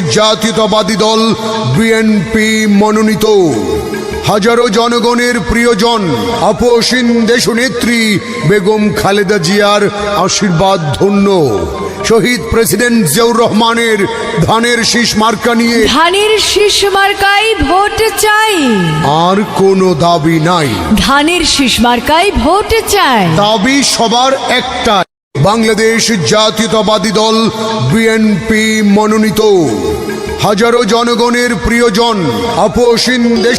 জাতীয়তাবাদী দল বিএনপি মনোনীত। হাজারো জনগণের প্রিয়জন আপসীন দেশনেত্রী বেগম খালেদা জিয়ার আশীর্বাদ ধন্য। শহীদ প্রেসিডেন্ট জিয়াউর রহমানের ধানের শীষ মার্কা নিয়ে ধানের শীষ মার্কাই ভোট চাই। আর কোনো দাবি নাই। ধানের শীষ মার্কাই ভোট চাই। দাবি সবার একটা বাংলাদেশ জাতীয়তাবাদী দল বিএনপি মনোনীত। হাজারো জনগণের প্রিয়জন আপসীন দেশ